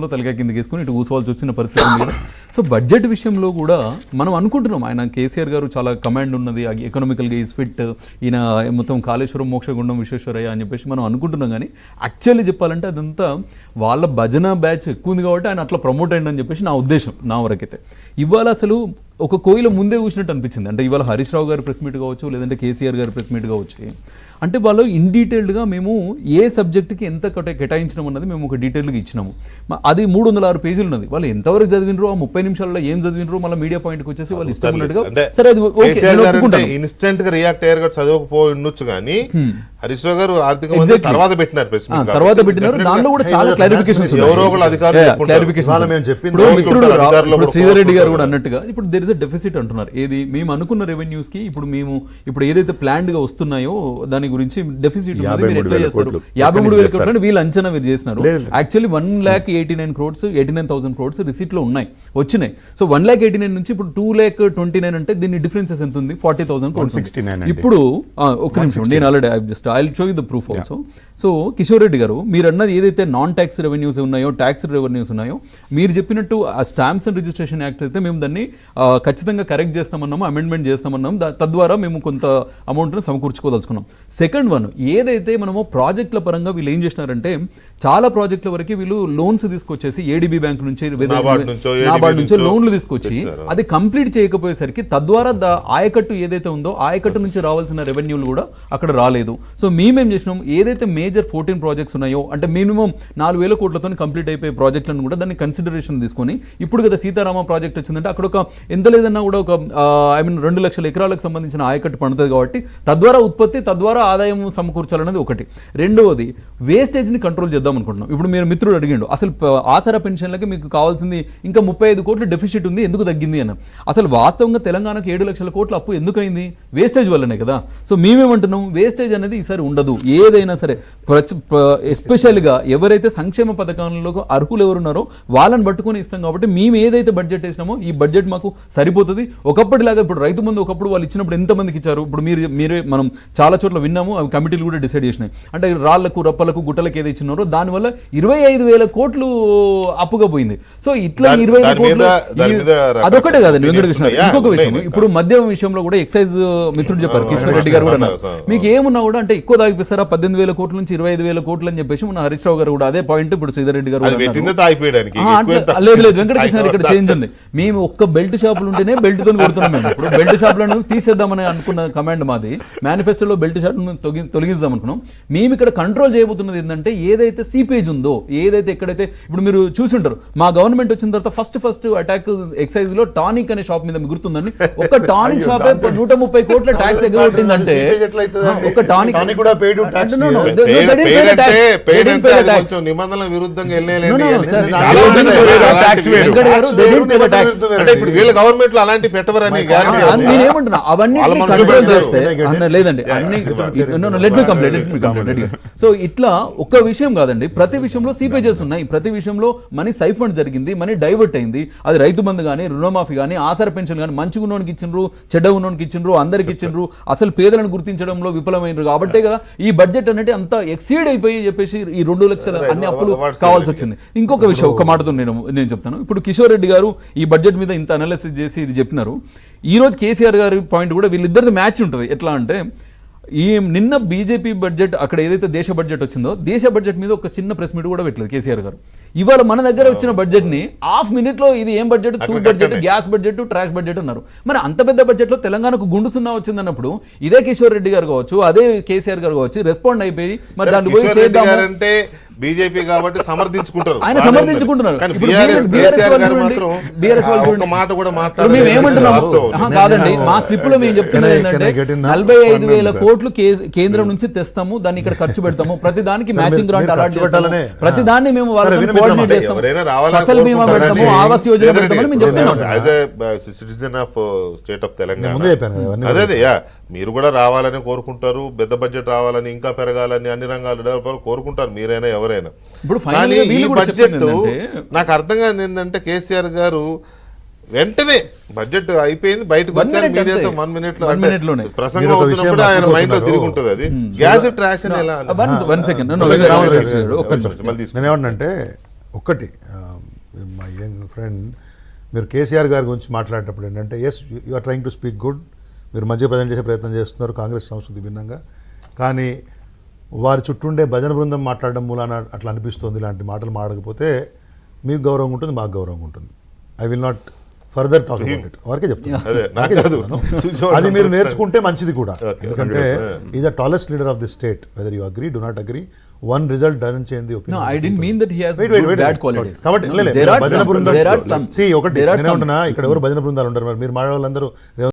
లో తలకాయ కింద తీసుకుని ఇటు కూర్చోవాల్సి వచ్చిన పరిస్థితి ఉంది. కదా సో బడ్జెట్ విషయంలో కూడా మనం అనుకుంటున్నాం. ఆయన కేసీఆర్ గారు చాలా కమాండ్ ఉన్నది ఎకనామికల్గా ఈజ్ ఫిట్ ఈయన మొత్తం కాళేశ్వరం మోక్షగుండం విశ్వేశ్వరయ్య అని చెప్పేసి మనం అనుకుంటున్నాం. కానీ యాక్చువల్లీ చెప్పాలంటే అదంతా వాళ్ళ భజన బ్యాచ్ ఎక్కువ ఉంది కాబట్టి ఆయన అట్లా ప్రమోట్ అయ్యిందని చెప్పేసి నా ఉద్దేశం నా వరకైతే. ఇవాళ అసలు ఒక కోయిల ముందే కూర్చున్నట్టు అనిపించింది. అంటే ఇవాళ హరీష్ రావు గారి ప్రెస్ మీట్ కావచ్చు లేదంటే కేసీఆర్ గారి ప్రెస్ మీట్ కావచ్చు అంటే వాళ్ళు ఇన్ డీటెయిల్డ్గా మేము ఏ సబ్జెక్ట్కి ఎంత కేటా- కేటాయించినాం అన్నది మేము ఒక డీటెయిల్గా ఇచ్చినాము. అది మూడు వందల ఆరు పేజీలు ఉన్నది. వాళ్ళు ఎంతవరకు చదివినరో ఆ ముప్పై నిమిషాల్లో ఏం చదివినరో మళ్ళీ మీడియా పాయింట్కి వచ్చేసి వాళ్ళు అంటే సరే అది. ఇన్స్టెంట్గా రియాక్ట్ అయ్యారు చదవకపోయి ఉండొచ్చు కానీ హరీష్ రావు గారు ఆర్థిక. తర్వాత పెట్టినారు ప్రెస్ ఆ, మీట్ తర్వాత పెట్టినారు. దానిలో కూడా చాలా క్లారిఫికేషన్స్ ఎవరో ఒకళ్ళు అధికారులు. క్లారిఫికేషన్ మేము చెప్పింది శ్రీధర్ రెడ్డి గారు. కూడా అన్నట్టుగా ఇప్పుడు దెర్ అ డెఫిసిట్ అంటున్నారు. ఏది? మేము అనుకున్న రెవెన్యూస్కి ఇప్పుడు మేము ఇప్పుడు ఏదైతే ప్లాన్డ్గా వస్తున్నాయో దాని గురించి డెఫిసిట్ మీరు ఎట్లా వేల చేస్తారు? కోట్లు. యాభై మూడు వేల కోట్లు వీళ్ళు అంచనా మీరు చేసినారు. Actually one lakh eighty nine crores eighty nine thousand crores రిసీట్లో ఉన్నాయి. వచ్చినాయి. So one lakh eighty nine నుంచి ఇప్పుడు టూ ల్యాక్ ట్వంటీ నైన్ అంటే దీని డిఫరెన్సెస్ ఎంత ఉంది? ఫార్టీ థౌసండ్ 169 అండి. ఇప్పుడు ఆ, ఒక్క నిమిషం నేను already just I show you the proof also so Kishore Reddy గారు మీరు అన్నది ఏదైతే నాన్ ట్యాక్స్ రెవెన్యూస్ ఉన్నాయో ట్యాక్స్ రెవెన్యూస్ ఉన్నాయో మీరు చెప్పినట్టు ఆ స్టాంప్స్ అండ్ రిజిస్ట్రేషన్ యాక్ట్ అయితే మేము దాన్ని ఖచ్చితంగా కరెక్ట్ చేస్తామన్నాము అమెండ్మెంట్ చేస్తామన్నాం దా- తద్వారా మేము కొంత అమౌంట్ని సమకూర్చుకోదలుచుకున్నాం. సెకండ్ వన్ ఏదైతే మనము ప్రాజెక్టుల పరంగా వీళ్ళు ఏం చేసినారంటే చాలా ప్రాజెక్టుల వరకు వీళ్ళు లోన్స్ తీసుకొచ్చేసి ఏడీబీ బ్యాంక్ నుంచి నాబార్డ్ నుంచో, లోన్లు తీసుకొచ్చి అది కంప్లీట్ చేయకపోయేసరికి తద్వారా ద ఆయకట్టు ఏదైతే ఉందో ఆయకట్టు నుంచి రావాల్సిన రెవెన్యూలు కూడా అక్కడ రాలేదు. సో మేమేం చేసినాం ఏదైతే మేజర్ ఫోర్టీన్ ప్రాజెక్ట్స్ ఉన్నాయో అంటే మినిమం నాలుగు వేల కోట్లతో కంప్లీట్ అయిపోయే ప్రాజెక్టులను కూడా దాన్ని కన్సిడరేషన్ తీసుకొని ఇప్పుడు కదా సీతారామ ప్రాజెక్ట్ వచ్చిందంటే అక్కడ ఒక ఎంత లేదన్నా కూడా ఒక ఐ మీన్ రెండు లక్షల ఎకరాలకు సంబంధించిన ఆయకట్టు పండుతుంది కాబట్టి తద్వారా ఉత్పత్తి తద్వారా ఆదాయం సమకూర్చాలనేది ఒకటి. రెండవది వేస్టేజ్ని కంట్రోల్ చేద్దాం అనుకుంటున్నాం. ఇప్పుడు మీరు మిత్రుడు అడిగిండు అసలు ఆసరా పెన్షన్లకి మీకు కావాల్సింది ఇంకా ముప్పై ఐదు కోట్లు డెఫిషిట్ ఉంది ఎందుకు తగ్గింది అని అసలు వాస్తవంగా తెలంగాణకు ఏడు లక్షల కోట్ల అప్పు ఎందుకు అయింది వేస్టేజ్ వల్లనే కదా. సో మేమేమంటున్నాం? వేస్టేజ్ అనేది ఈసారి ఉండదు. ఏదైనా సరే ఎస్పెషల్గా ఎవరైతే సంక్షేమ పథకాలలో అర్హులు ఎవరున్నారో వాళ్ళని పట్టుకొని ఇస్తాం కాబట్టి మేము ఏదైతే బడ్జెట్ వేసినామో ఈ బడ్జెట్ మాకు సరిపోతుంది. ఒకప్పటిలాగా ఇప్పుడు రైతు మంది ఒకప్పుడు వాళ్ళు ఇచ్చినప్పుడు ఎంతమందికి ఇచ్చారు? ఇప్పుడు మీరు మీరే మనం చాలా చోట్ల విన్నాము అవి కమిటీలు కూడా డిసైడ్ చేసినాయి. అంటే రాళ్ళకు రప్పలకు గుట్టలకు ఏది ఇచ్చినారో దానివల్ల ఇరవై ఐదు వేల కోట్లు అప్పుగా పోయింది. సో ఇట్లా ఇరవై ఐదు కోట్లు అదొకటే కాదండి వెంకటకృష్ణ ఇంకొక. విషయం. ఇప్పుడు మద్యం విషయంలో కూడా ఎక్సైజ్ మిత్రుడు చెప్పారు కిషన్ రెడ్డి గారు కూడా అన్నారు. మీకు ఏమున్నా కూడా అంటే ఎక్కువ తాగిపిస్తారా? పద్దెనిమిది వేల కోట్ల నుంచి ఇరవై ఐదు వేల కోట్లు అని చెప్పేసి మన హరీష్ రావు గారు కూడా అదే పాయింట్ ఇప్పుడు శ్రీధర్ రెడ్డి గారు లేదు లేదు వెంకటకృష్ణ ఇక్కడ చేంజ్ ఉంది. మేము ఒక్క బెల్ట్ షాపులు ఉంటేనే బెల్ట్తో కొడుతున్నాం మేము. ఇప్పుడు బెల్ట్ షాపులను తీసేద్దామని అనుకున్న కమాండ్ మాది. మేనిఫెస్టోలో బెల్ట్ షాప్ తొలగిద్దాం అనుకున్నాం. మేము ఇక్కడ కంట్రోల్ చేయబోతున్నది ఏంటంటే ఏదైతే సీపేజ్ ఉందో ఏదైతే ఎక్కడైతే ఇప్పుడు మీరు చూసుంటారు మా గవర్నమెంట్ వచ్చిన తర్వాత ఫస్ట్ ఫస్ట్ అటాక్ ఎక్సైజ్లో టానిక్ అనే షాప్ మీద గుర్తుందండి. ఒక టానిక్ షాప్ నూట ముప్పై కోట్ల ట్యాక్స్ ఎగగొట్టిందంటే ఒక టానిక్ కూడా. పేడ్ నిబంధనల విరుద్ధంగా గవర్నమెంట్లో అలాంటి పెట్టవరని అవన్నీ వాళ్ళ మనుషులు కంట్రోల్ పెడతారు. చేస్తే అన్న లేదండి అన్ని let me complete let me complete so ఇట్లా ఒక్క విషయం కాదండి. ప్రతి విషయంలో సీపేజెస్ ఉన్నాయి. ప్రతి విషయంలో మనీ సైఫండ్ జరిగింది మనీ డైవర్ట్ అయింది. అది రైతు బంధు కానీ రుణమాఫీ కానీ ఆసర పెన్షన్ కానీ మంచి ఉన్నోనికి ఇచ్చిండ్రు చెడ్డ ఉన్నోనికి ఇచ్చిండ్రు అందరికి ఇచ్చిండ్రు అసలు పేదలను గుర్తించడంలో విఫలమైనరు. కాబట్టే కదా ఈ బడ్జెట్ అనేది అంత ఎక్సీడ్ అయిపోయి చెప్పేసి ఈ రెండు లక్షల అన్ని అప్పులు కావాల్సి వచ్చింది. ఇంకొక విషయం ఒక మాటతో నేను నేను చెప్తాను. ఇప్పుడు కిషోర్ రెడ్డి గారు ఈ బడ్జెట్ మీద ఇంత అనాలిసిస్ చేసి ఇది చెప్పినారు. ఈ రోజు కేసీఆర్ గారి పాయింట్ కూడా వీళ్ళిద్దరిది మ్యాచ్ ఉంటుంది. ఎట్లా అంటే ఈ నిన్న బీజేపీ బడ్జెట్ అక్కడ ఏదైతే దేశ బడ్జెట్ వచ్చిందో దేశ బడ్జెట్ మీద ఒక చిన్న ప్రెస్ మీట్ కూడా పెట్టలేదు కేసీఆర్ గారు. ఇవాళ మన దగ్గర వచ్చిన బడ్జెట్ని హాఫ్ మినిట్లో ఇది ఏం budget two budget gas budget trash budget అన్నారు. మరి అంత పెద్ద బడ్జెట్లో తెలంగాణకు గుండు సున్నా వచ్చిందన్నప్పుడు ఇదే కిషోర్ రెడ్డి గారు కావచ్చు అదే కేసీఆర్ గారు కావచ్చు రెస్పాండ్ అయిపోయి మరి దాన్ని పోయి కిషోర్ బీజేపీ కాబట్టి సమర్థించుకుంటారు ఆయన సమర్థించుకుంటున్నారు. మాట కూడా మేము ఏమంటున్నాము. ఆహా, కాదండి మా స్లిప్లో మేము చెప్తున్నది ఏంటంటే? నలభై ఐదు వేల కోట్లు కేంద్రం నుంచి తెస్తాము దాన్ని ఇక్కడ ఖర్చు పెడతాము ప్రతి దానికి మ్యాచింగ్ గ్రాంట్ అలాట్ చేస్తాము. ప్రతి దాన్ని మేము కోఆర్డినేట్ చేస్తాము ఫసల్ బీమా పెడతాము ఆవాస్ యోజన పెడతామని మేము చెప్తున్నాం as citizen of state of Telangana అదే మీరు కూడా రావాలని కోరుకుంటారు పెద్ద బడ్జెట్ రావాలని ఇంకా పెరగాలని అన్ని రంగాలు డెవలప్ అవ్వాలని కోరుకుంటారు మీరైనా ఎవరైనా ఇప్పుడు కానీ ఈ బడ్జెట్ నాకు అర్థం కాదు ఏంటంటే కేసీఆర్ గారు వెంటనే బడ్జెట్ అయిపోయింది బయటకు వచ్చారు మీడియాతో. వన్ మినిట్లో. ప్రసంగం అవుతున్నప్పుడు ఆయన మైండ్లో. తిరిగి ఉంటుంది అది గ్యాస్ ట్రాక్షన్ ఎలా వన్ వన్ సెకండ్. నేనేమంటే ఒక్కటి మై యంగ్ ఫ్రెండ్ మీరు కేసీఆర్ గారి గురించి మాట్లాడేటప్పుడు ఏంటంటే yes you are trying to speak good మీరు మధ్య ప్రజెంట్ చేసే ప్రయత్నం చేస్తున్నారు కాంగ్రెస్ సంస్కృతి భిన్నంగా. కానీ వారి చుట్టూ ఉండే భజన బృందం మాట్లాడడం మూలాన అట్లా అనిపిస్తుంది ఇలాంటి మాటలు మాడకపోతే మీకు గౌరవం ఉంటుంది మాకు గౌరవం ఉంటుంది. I will not further talk about it వారికే చెప్తాను అదే, మీరు నేర్చుకుంటే మంచిది కూడా. ఎందుకంటే. Is the tallest leader of the state whether you agree do not agree one result doesn't change the qualities. కాబట్టి భజన బృందాలు ఒకటి నేనే ఉంటున్నా ఇక్కడ ఎవరు భజన బృందాలు ఉంటారు మరి? మీరు మాడే వాళ్ళందరూ